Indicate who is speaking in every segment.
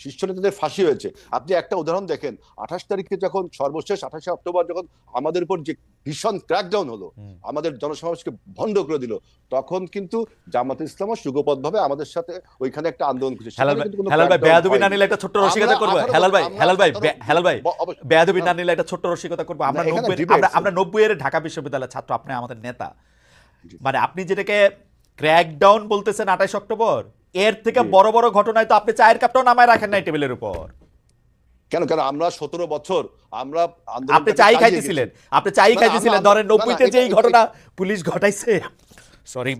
Speaker 1: শীর্ষ নেতাদের ফাঁসি হয়েছে। আপনি একটা উদাহরণ দেখেন আঠাশ তারিখে যখন সর্বশেষ আঠাশে অক্টোবর যখন আমাদের উপর যে ভীষণ ক্র্যাকডাউন হলো আমাদের জনসমাবেশকে ভণ্ড করে দিল তখন কিন্তু জামাত ইসলামও সুগপথভাবে আমাদের সাথে ওইখানে একটা আন্দোলন করেছে।
Speaker 2: হেলাল ভাই বেয়াদবি না। নিলে একটা ছোট্ট রসিকতা করব। হেলাল ভাই হেলাল ভাই হেলাল ভাই বেয়াদবি না। নিলে একটা ছোট্ট রসিকতা করব। আমরা
Speaker 1: না, এখানে
Speaker 2: নব্বই
Speaker 1: debate
Speaker 2: আমরা আমরা নব্বই এর ঢাকা বিশ্ববিদ্যালয়ের ছাত্র আপনি আমাদের নেতা। মানে আপনি যেটাকে ক্র্যাকডাউন বলতেছেন আঠাশ অক্টোবর এর থেকে বড় বড় ঘটনায় তো আপনি চায়ের কাপটাও নামায় রাখেন নাই টেবিলের উপর।
Speaker 1: কেন কেন? আমরা সতেরো বছর আমরা
Speaker 2: আপনি চাই খাইতেছিলেন। আপনি চাই
Speaker 1: না, না,
Speaker 2: খাইতেছিলেন ধরেন নব্বইতে যে এই ঘটনা পুলিশ ঘটাইছে সরি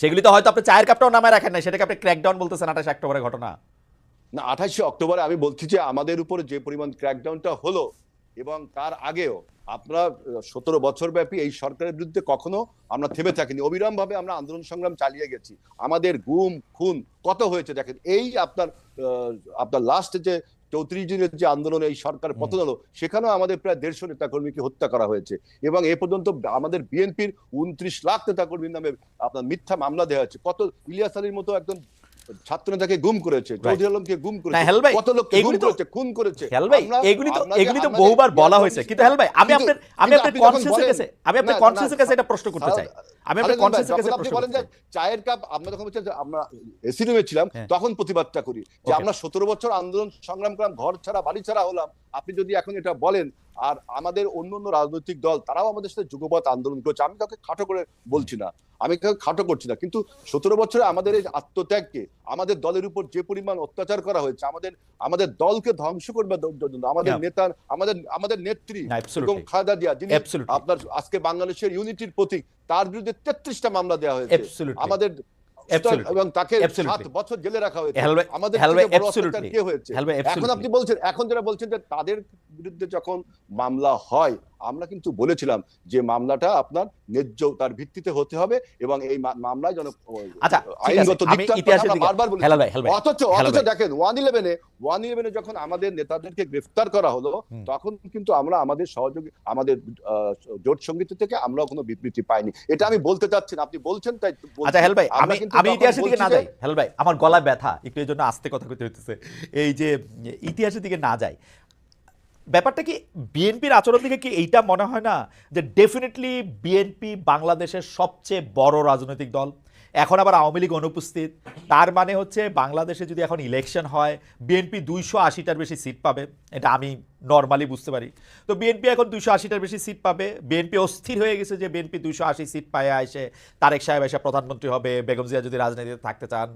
Speaker 2: সেগুলি তো হয়তো আপনি চায়ের কাপটাও নামায় রাখেন নাই সেটাকে আপনি ক্র্যাকডাউন বলতেছেন আঠাশ অক্টোবরের ঘটনা।
Speaker 1: না আঠাশে অক্টোবরে আমি বলছি যে আমাদের উপরে যে পরিমাণ ক্র্যাকডাউনটা হলো এবং তার আগেও আমরা সতেরো বছর ব্যাপী এই সরকারের বিরুদ্ধে কখনো আমরা থেমে থাকিনি। অবিরাম ভাবে আমরা আন্দোলন সংগ্রাম চালিয়ে গেছি। আমাদের গুম খুন কত হয়েছে দেখেন। এই আপনার আহ, আপনার লাস্ট যে চৌত্রিশ দিনের যে আন্দোলন এই সরকার পতন হলো সেখানেও আমাদের প্রায় দেড়শো নেতাকর্মীকে হত্যা করা হয়েছে। এবং এ পর্যন্ত আমাদের বিএনপির উনত্রিশ লাখ নেতাকর্মীর নামে আপনার মিথ্যা মামলা দেওয়া হচ্ছে কত ইলিয়াস আলীর মতো একজন গুম করেছে চৌধুরী আলমকে গুম করেছে কত লোককে গুম করেছে খুন করেছে।
Speaker 2: হেল ভাই এগুলি তো এগুলি তো বহুবার বলা হয়েছে। কিন্তু হেল ভাই আমি আপনার আমি আপনার কাছে আমি আপনার কাছে এটা প্রশ্ন করতে চাই। আমি আপনার কাছে প্রশ্ন
Speaker 1: বলেন যে চায়ের কাপ আমরা যখন আমরা এসি রুমে ছিলাম
Speaker 2: হ্যাঁ।
Speaker 1: তখন প্রতিবাদটা করি। যে আমরা সতেরো বছর আন্দোলন সংগ্রাম করলাম ঘর ছাড়া বাড়ি ছাড়া হলাম। আপনি যদি এখন এটা বলেন আর আমাদের অন্য অন্য রাজনৈতিক দল তারাও আমাদের সাথে যুগপথ আন্দোলন করেছে আমি কাউকে খাটো করে বলছি না আমি কাউকে খাটো করছি না কিন্তু সতেরো বছরে আমাদের এই আত্মত্যাগকে আমাদের দলের উপর যে পরিমাণ অত্যাচার করা হয়েছে আমাদের আমাদের দলকে ধ্বংস করবে জন্য আমাদের. নেতা আমাদের আমাদের নেত্রী. বেগম খালেদা জিয়া যিনি আপনার আজকে বাংলাদেশের ইউনিটির প্রতীক তার বিরুদ্ধে তেত্রিশটা মামলা দেওয়া হয়েছে আমাদের. এবং তাকে সাত বছর জেলে রাখা হয়েছে। আমাদের কে হয়েছে? এখন আপনি বলছেন এখন যারা বলছেন যে তাদের বিরুদ্ধে যখন মামলা হয় আমরা কিন্তু বলেছিলাম যে মামলাটা আপনার ন্যায্য তার ভিত্তিতে হতে হবে এবং এই মামলায় যেন
Speaker 2: আচ্ছা,
Speaker 1: আইনগত বারবার।
Speaker 2: হেলাল ভাই, হেলাল ভাই,
Speaker 1: অথচ অথচ দেখেন ওয়ান ইলেভেনে ওয়ান ইলেভেনে যখন আমাদের নেতাদেরকে গ্রেফতার করা হলো তখন কিন্তু আমরা আমাদের সহযোগী আমাদের জোট সংগীত থেকে আমরা কোনো বিবৃতি পাইনি। এটা আমি বলতে চাচ্ছি না আপনি বলছেন তাই।
Speaker 2: আচ্ছা হেল ভাই আমি আমি ইতিহাসের দিকে না যাই। হেল ভাই আমার গলায় ব্যথা একটু এই জন্য আস্তে কথা কইতে হইতেছে। এই যে ইতিহাসের দিকে না যাই ব্যাপারটা কি বিএনপির আচরণ থেকে কি এইটা মনে হয় না যে ডেফিনেটলি বিএনপি বাংলাদেশের সবচেয়ে বড় রাজনৈতিক দল? এখন আবার আওয়ামী লীগ অনুপস্থিত। তার মানে হচ্ছে বাংলাদেশে যদি এখন ইলেকশন হয়, বিএনপি দুইশো আশিটার বেশি সিট পাবে। এটা আমি নর্মালি বুঝতে পারি। তো বিএনপি এখন দুইশো আশিটার বেশি সিট পাবে। বিএনপি অস্থির হয়ে গেছে যে বিএনপি দুইশো আশি সিট পায় এসে তারেক সাহেব এসে প্রধানমন্ত্রী হবে, বেগম জিয়া যদি রাজনীতিতে থাকতে চান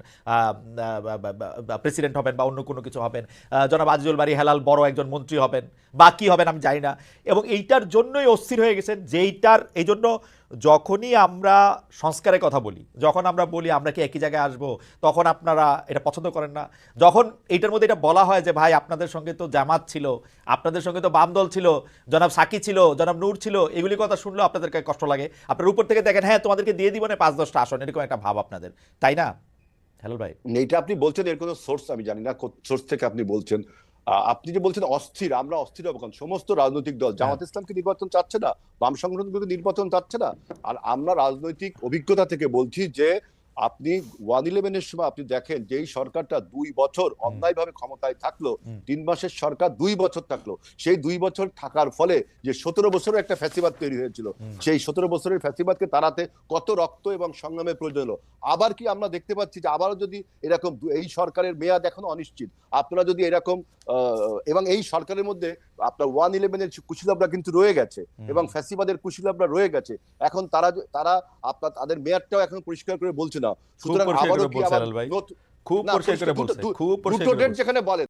Speaker 2: প্রেসিডেন্ট হবেন বা অন্য কোনো কিছু হবেন জনাব আজিজুল বাড়ি হেলাল বড় একজন মন্ত্রী হবেন বা কী হবেন আমি জানি না। এবং এইটার জন্যই অস্থির হয়ে গেছেন যেইটার এই জন্য যখনই আমরা সংস্কারের কথা বলি, যখন আমরা বলি আমরা কি একই জায়গায় আসব, তখন আপনারা এটা পছন্দ করেন না। যখন এইটার মধ্যে এটা বলা হয় যে, ভাই, আপনাদের সঙ্গে তো জামাত ছিল আপনাদের সঙ্গে তো বাম দল ছিল জনাব সাকি ছিল জনাব নূর ছিল এগুলি কথা শুনলেও আপনাদের কষ্ট লাগে। আপনার উপর থেকে দেখেন হ্যাঁ তোমাদেরকে দিয়ে দিব না পাঁচ দশটা আসন এরকম একটা ভাব আপনাদের। তাই না? হ্যালো ভাই।
Speaker 1: এইটা আপনি বলছেন এর কোনো সোর্স আমি জানি না সোর্স থেকে আপনি বলছেন। আপনি যে বলছেন অস্থির আমরা অস্থির হব কারণ সমস্ত রাজনৈতিক দল জামাত ইসলামকে নির্বাচন চাচ্ছে না বাম সংগঠনগুলোকে নির্বাচন চাচ্ছে না আর আমরা রাজনৈতিক অভিজ্ঞতা থেকে বলছি যে আপনি ওয়ান ইলেভেনের সময় আপনি দেখেন যেই সরকারটা দুই বছর অন্যায়ভাবে ক্ষমতায় থাকল তিন মাসের সরকার দুই বছর থাকল সেই দুই বছর থাকার ফলে যে সতেরো বছরের একটা ফ্যাসিবাদ তৈরি হয়েছিল সেই সতেরো বছরের ফ্যাসিবাদকে তাড়াতে কত রক্ত এবং সংগ্রামের প্রয়োজন হলো। আবার কি আমরা দেখতে পাচ্ছি যে আবারও যদি এরকম এই সরকারের মেয়াদ এখনও অনিশ্চিত আপনারা যদি এরকম আহ, এবং এই সরকারের মধ্যে আপনার ওয়ান ইলেভেনের কুশিলাবরা কিন্তু রয়ে গেছে এবং ফ্যাসিবাদের কুশিলাবরা রয়ে গেছে। এখন তারা তারা আপনার তাদের মেয়াদটাও এখন পরিষ্কার করে বলছে না। সুতরাং আবারও কি আবার
Speaker 2: ভাই। খুব পরিষ্কার করে বলছে খুব পরিষ্কার
Speaker 1: যেখানে বলে